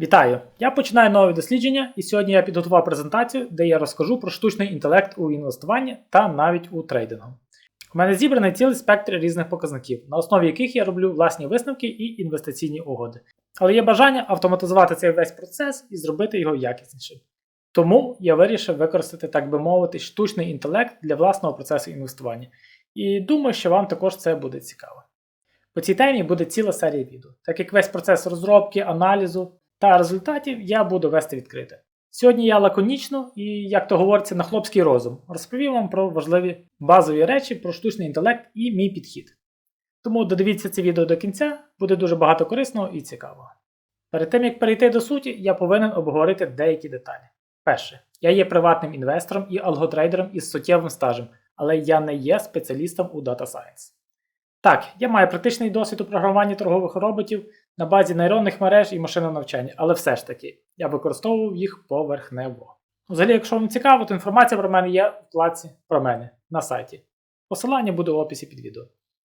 Вітаю! Я починаю нове дослідження, і сьогодні я підготував презентацію, де я розкажу про штучний інтелект у інвестуванні та навіть у трейдингу. У мене зібраний цілий спектр різних показників, на основі яких я роблю власні висновки і інвестиційні угоди. Але є бажання автоматизувати цей весь процес і зробити його якіснішим. Тому я вирішив використати, так би мовити, штучний інтелект для власного процесу інвестування. І думаю, що вам також це буде цікаво. По цій темі буде ціла серія відео, так як весь процес розробки, аналізу та результатів я буду вести відкрито. Сьогодні я лаконічно і, як то говориться, на хлопський розум розповім вам про важливі базові речі про штучний інтелект і мій підхід. Тому додивіться це відео до кінця, буде дуже багато корисного і цікавого. Перед тим як перейти до суті, я повинен обговорити деякі деталі. Перше, я є приватним інвестором і алготрейдером із суттєвим стажем, але я не є спеціалістом у Data Science. Так, я маю практичний досвід у програмуванні торгових роботів на базі нейронних мереж і машинного навчання, але все ж таки я використовував їх поверхнево. Взагалі, якщо вам цікаво, то інформація про мене є в вкладці про мене на сайті. Посилання буде в описі під відео.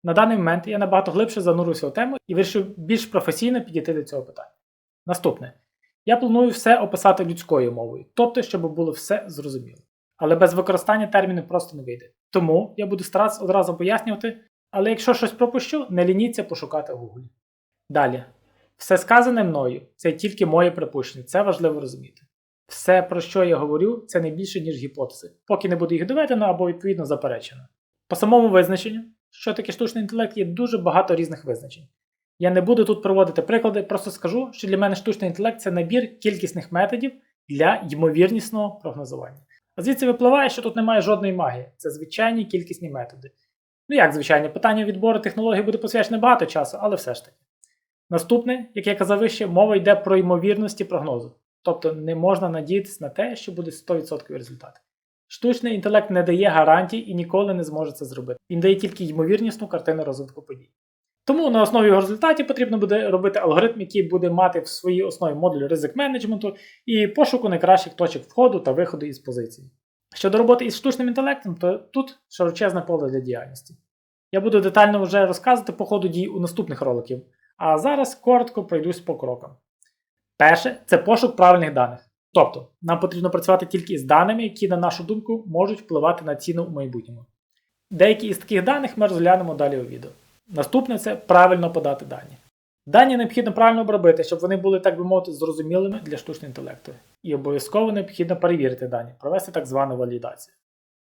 На даний момент я набагато глибше занурився у тему і вирішив більш професійно підійти до цього питання. Наступне. Я планую все описати людською мовою, тобто, щоб було все зрозуміло. Але без використання термінів просто не вийде. Тому я буду старатися одразу пояснювати, але якщо щось пропущу, не лініться пошукати в Google. Далі. Все сказане мною це тільки моє припущення, це важливо розуміти. Все, про що я говорю, це не більше, ніж гіпотези, поки не буде їх доведено або відповідно заперечено. По самому визначенню, що таке штучний інтелект, є дуже багато різних визначень. Я не буду тут проводити приклади, просто скажу, що для мене штучний інтелект це набір кількісних методів для ймовірнісного прогнозування. А звідси випливає, що тут немає жодної магії, це звичайні кількісні методи. Ну як звичайно, питання відбору технологій буде посвячене багато часу, але все ж таки. Наступне, як я казав вище, мова йде про ймовірності прогнозу. Тобто не можна надіятися на те, що буде 100% результат. Штучний інтелект не дає гарантій і ніколи не зможе це зробити. Він дає тільки ймовірнісну картину розвитку подій. Тому на основі його результатів потрібно буде робити алгоритм, який буде мати в своїй основі модуль ризик менеджменту і пошуку найкращих точок входу та виходу із позиції. Щодо роботи із штучним інтелектом, то тут широчезне поле для діяльності. Я буду детально вже розказувати по ходу дій у наступних роликів, а зараз коротко пройдусь по крокам. Перше це пошук правильних даних. Тобто, нам потрібно працювати тільки з даними, які, на нашу думку, можуть впливати на ціну у майбутньому. Деякі із таких даних ми розглянемо далі у відео. Наступне це правильно подати дані. Дані необхідно правильно обробити, щоб вони були, так би мовити, зрозумілими для штучного інтелекту. І обов'язково необхідно перевірити дані, провести так звану валідацію.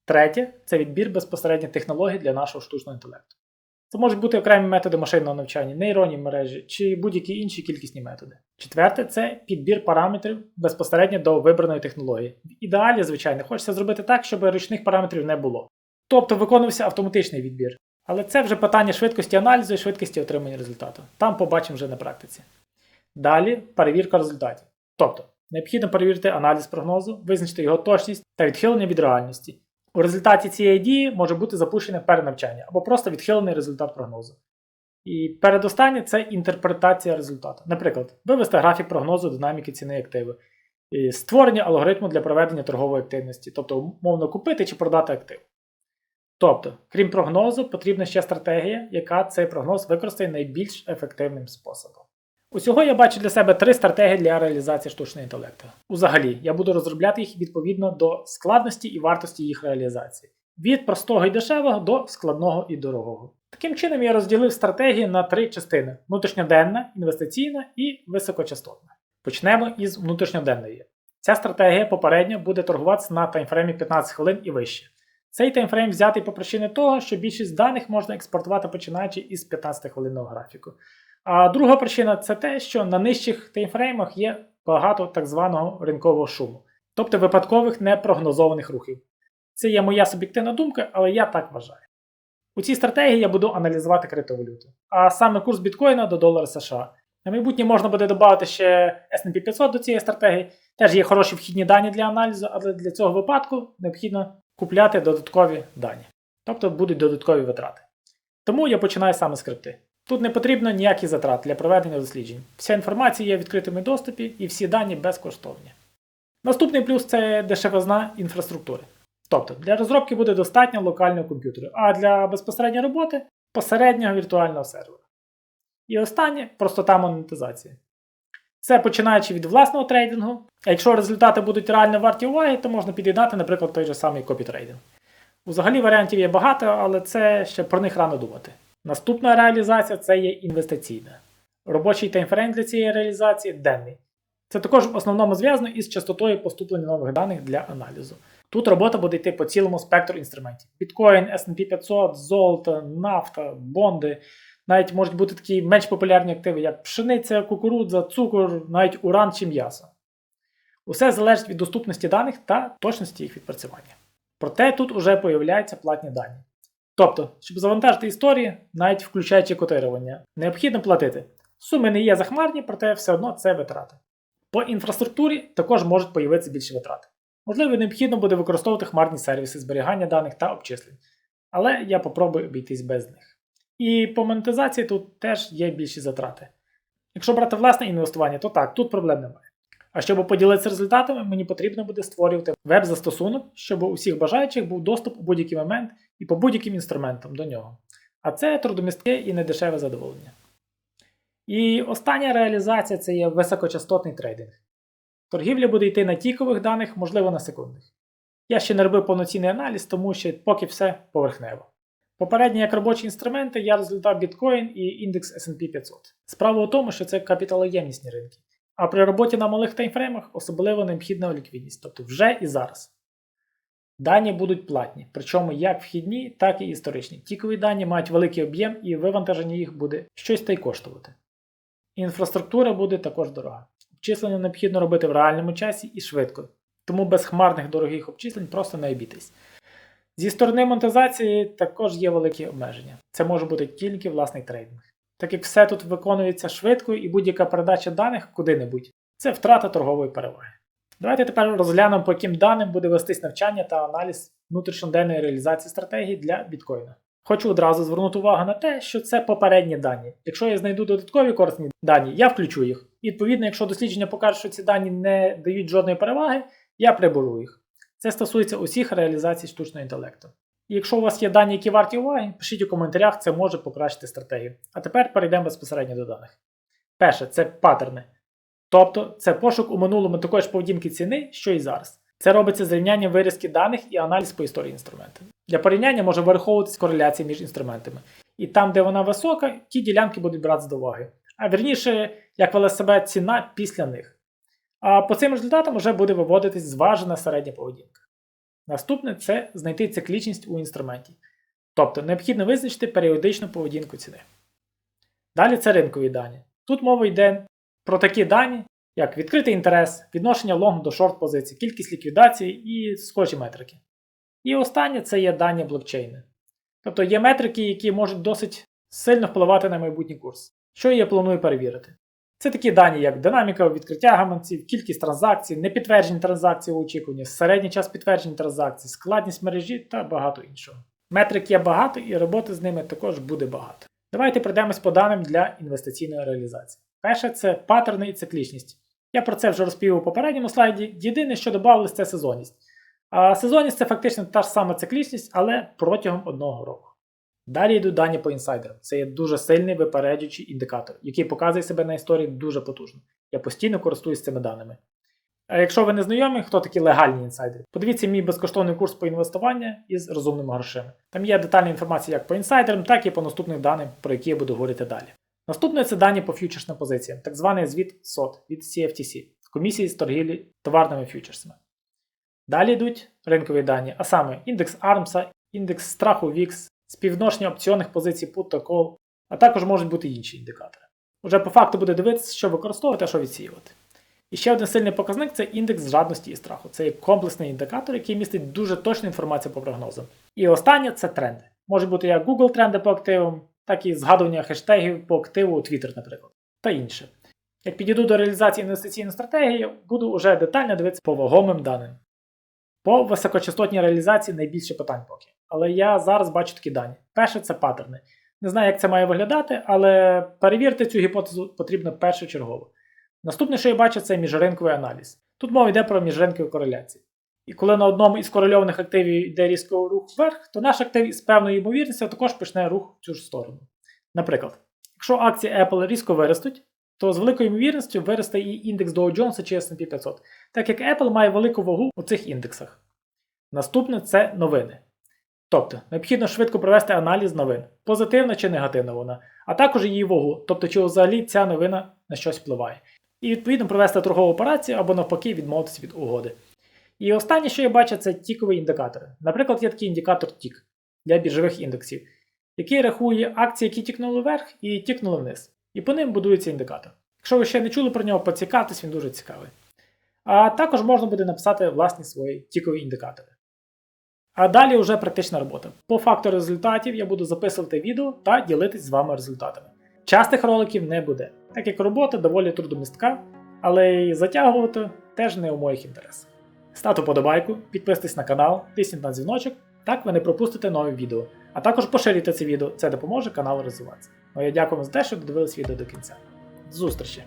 Третє це відбір безпосередньо технологій для нашого штучного інтелекту. Це можуть бути окремі методи машинного навчання, нейронні мережі чи будь-які інші кількісні методи. Четверте це підбір параметрів безпосередньо до вибраної технології. В ідеалі, звичайно, хочеться зробити так, щоб ручних параметрів не було. Тобто виконувався автоматичний відбір. Але це вже питання швидкості аналізу і швидкості отримання результату. Там побачимо вже на практиці. Далі перевірка результатів. Тобто, необхідно перевірити аналіз прогнозу, визначити його точність та відхилення від реальності. У результаті цієї дії може бути запущене перенавчання або просто відхилений результат прогнозу. І передостаннє це інтерпретація результату. Наприклад, вивести графік прогнозу динаміки ціни активи, і створення алгоритму для проведення торгової активності, тобто умовно купити чи продати актив. Тобто, крім прогнозу, потрібна ще стратегія, яка цей прогноз використає найбільш ефективним способом. Усього я бачу для себе три стратегії для реалізації штучного інтелекту. Узагалі, я буду розробляти їх відповідно до складності і вартості їх реалізації. Від простого і дешевого до складного і дорогого. Таким чином, я розділив стратегії на три частини: внутрішньоденна, інвестиційна і високочастотна. Почнемо із внутрішньоденної. Ця стратегія попередньо буде торгуватися на таймфреймі 15 хвилин і вище. Цей таймфрейм взятий по причині того, що більшість даних можна експортувати починаючи із 15-хвилинного графіку. А друга причина це те, що на нижчих таймфреймах є багато так званого ринкового шуму, тобто випадкових непрогнозованих рухів. Це є моя суб'єктивна думка, але я так вважаю. У цій стратегії я буду аналізувати криптовалюту, а саме курс біткоїна до долара США. На майбутнє можна буде додати ще SP 500 до цієї стратегії. Теж є хороші вхідні дані для аналізу, але для цього випадку необхідно купляти додаткові дані. Тобто будуть додаткові витрати. Тому я починаю саме з крипти. Тут не потрібно ніяких затрат для проведення досліджень. Вся інформація є в відкритому доступі і всі дані безкоштовні. Наступний плюс це дешевизна інфраструктури. Тобто для розробки буде достатньо локального комп'ютера, а для безпосередньої роботи посереднього віртуального сервера. І останнє простота монетизації. Це починаючи від власного трейдингу. А якщо результати будуть реально варті уваги, то можна під'єднати, наприклад, той же самий копітрейдинг. Взагалі варіантів є багато, але це ще про них рано думати. Наступна реалізація це є інвестиційна. Робочий таймфрейм для цієї реалізації денний. Це також в основному зв'язано із частотою поступлення нових даних для аналізу. Тут робота буде йти по цілому спектру інструментів: біткоін, SP 500, золото, нафта, бонди. Навіть можуть бути такі менш популярні активи, як пшениця, кукурудза, цукор, навіть уран чи м'ясо. Усе залежить від доступності даних та точності їх відпрацювання. Проте тут уже появляються платні дані. Тобто, щоб завантажити історії, навіть включаючи котирування, необхідно платити. Суми не є захмарні, проте все одно це витрати. По інфраструктурі також можуть появитися більші витрати. Можливо, необхідно буде використовувати хмарні сервіси зберігання даних та обчислень, але я попробую обійтись без них. І по монетизації тут теж є більші затрати. Якщо брати власне інвестування, то так, тут проблем немає. А щоб поділитися результатами, мені потрібно буде створювати веб-застосунок, щоб у всіх бажаючих був доступ у будь-який момент і по будь-яким інструментам до нього. А це трудомістке і недешеве задоволення. І остання реалізація це є високочастотний трейдинг. Торгівля буде йти на тікових даних, можливо, на секундних. Я ще не робив повноцінний аналіз, тому що поки все поверхнево. Попередньо, як робочі інструменти, я розглядав біткоін і індекс SP 500. Справа у тому, що це капіталоємнісні ринки. А при роботі на малих таймфреймах особливо необхідна ліквідність, тобто вже і зараз. Дані будуть платні, причому як вхідні, так і історичні. Тікові дані мають великий об'єм і вивантаження їх буде щось та й коштувати. Інфраструктура буде також дорога. Обчислення необхідно робити в реальному часі і швидко, тому без хмарних дорогих обчислень просто не обійтись. Зі сторони монетизації також є великі обмеження. Це може бути тільки власний трейдинг. Так як все тут виконується швидко і будь-яка передача даних куди-небудь, це втрата торгової переваги. Давайте тепер розглянемо, по яким даним буде вестись навчання та аналіз внутрішньоденної реалізації стратегії для біткоїна. Хочу одразу звернути увагу на те, що це попередні дані. Якщо я знайду додаткові корисні дані, я включу їх. І відповідно, якщо дослідження покаже, що ці дані не дають жодної переваги, я приберу їх. Це стосується усіх реалізацій штучного інтелекту. І якщо у вас є дані, які варті уваги, пишіть у коментарях, це може покращити стратегію. А тепер перейдемо безпосередньо до даних. Перше, це паттерни. Тобто це пошук у минулому такої ж поведінки ціни, що і зараз. Це робиться зрівнянням вирізки даних і аналіз по історії інструменту. Для порівняння може вираховуватись кореляція між інструментами. І там, де вона висока, ті ділянки будуть братися до уваги. А вірніше, як вела себе ціна після них. А по цим результатам вже буде виводитись зважена середня поведінка. Наступне це знайти циклічність у інструменті. Тобто необхідно визначити періодичну поведінку ціни. Далі це ринкові дані. Тут мова йде про такі дані, як відкритий інтерес, відношення лонг до шорт позицій, кількість ліквідацій і схожі метрики. І останнє це є дані блокчейни. Тобто є метрики, які можуть досить сильно впливати на майбутній курс, що я планую перевірити. Це такі дані, як динаміка відкриття гаманців, кількість транзакцій, непідтверджені транзакції у очікуванні, середній час підтверджень транзакцій, складність мережі та багато іншого. Метрик є багато і роботи з ними також буде багато. Давайте пройдемось по даним для інвестиційної реалізації. Перше це паттерни і циклічність. Я про це вже розповів у попередньому слайді. Єдине, що додавалось, це сезонність. А сезонність це фактично та ж сама циклічність, але протягом одного року. Далі йдуть дані по інсайдерам. Це є дуже сильний випереджуючий індикатор, який показує себе на історії дуже потужно. Я постійно користуюсь цими даними. А якщо ви не знайомі, хто такі легальні інсайдери, подивіться мій безкоштовний курс по інвестуванню із розумними грошима. Там є детальна інформація як по інсайдерам, так і по наступних даним, про які я буду говорити далі. Наступне це дані по фьючерсним позиціям, так званий звіт SOT від CFTC, комісії з торгівлі товарними фьючерсами. Далі йдуть ринкові дані, а саме індекс ARMS, індекс страху VIX, співвідношення опціонних позицій put та call, а також можуть бути інші індикатори. Уже по факту буде дивитися, що використовувати, а що відсіювати. І ще один сильний показник це індекс жадності і страху. Це є комплексний індикатор, який містить дуже точну інформацію по прогнозам. І останнє це тренди. Можуть бути як Google тренди по активам, так і згадування хештегів по активу Twitter, наприклад, та інше. Як підійду до реалізації інвестиційної стратегії, буду вже детально дивитися по вагомим даним. По високочастотній реалізації найбільше питань поки. Але я зараз бачу такі дані. Перше це паттерни. Не знаю, як це має виглядати, але перевірити цю гіпотезу потрібно першочергово. Наступне, що я бачу, це міжринковий аналіз. Тут мова йде про міжринкові кореляції. І коли на одному із корельованих активів йде різко рух вверх, то наш актив із певною ймовірністю також почне рух в цю ж сторону. Наприклад, якщо акції Apple різко виростуть, то з великою ймовірністю виросте і індекс Dow Jones чи S&P 500, так як Apple має велику вагу у цих індексах. Наступне це новини. Тобто, необхідно швидко провести аналіз новин, позитивна чи негативна вона, а також її вагу, тобто чи взагалі ця новина на щось впливає. І відповідно провести торгову операцію або навпаки відмовитися від угоди. І останнє, що я бачу, це тікові індикатори. Наприклад, є такий індикатор TIC для біржових індексів, який рахує акції, які тікнули вверх і тікнули вниз. І по ним будується індикатор. Якщо ви ще не чули про нього, поцікавтесь, він дуже цікавий. А також можна буде написати власні свої тікові індикатори. А далі вже практична робота. По факту результатів я буду записувати відео та ділитись з вами результатами. Частих роликів не буде, так як робота доволі трудомістка, але й затягувати теж не у моїх інтересах. Ставте подобайку, підписуйтесь на канал, тисніть на дзвіночок, так ви не пропустите нові відео. А також поширюйте це відео, це допоможе каналу розвиватися. Ну я дякую вам за те, що додивились відео до кінця. До зустрічі!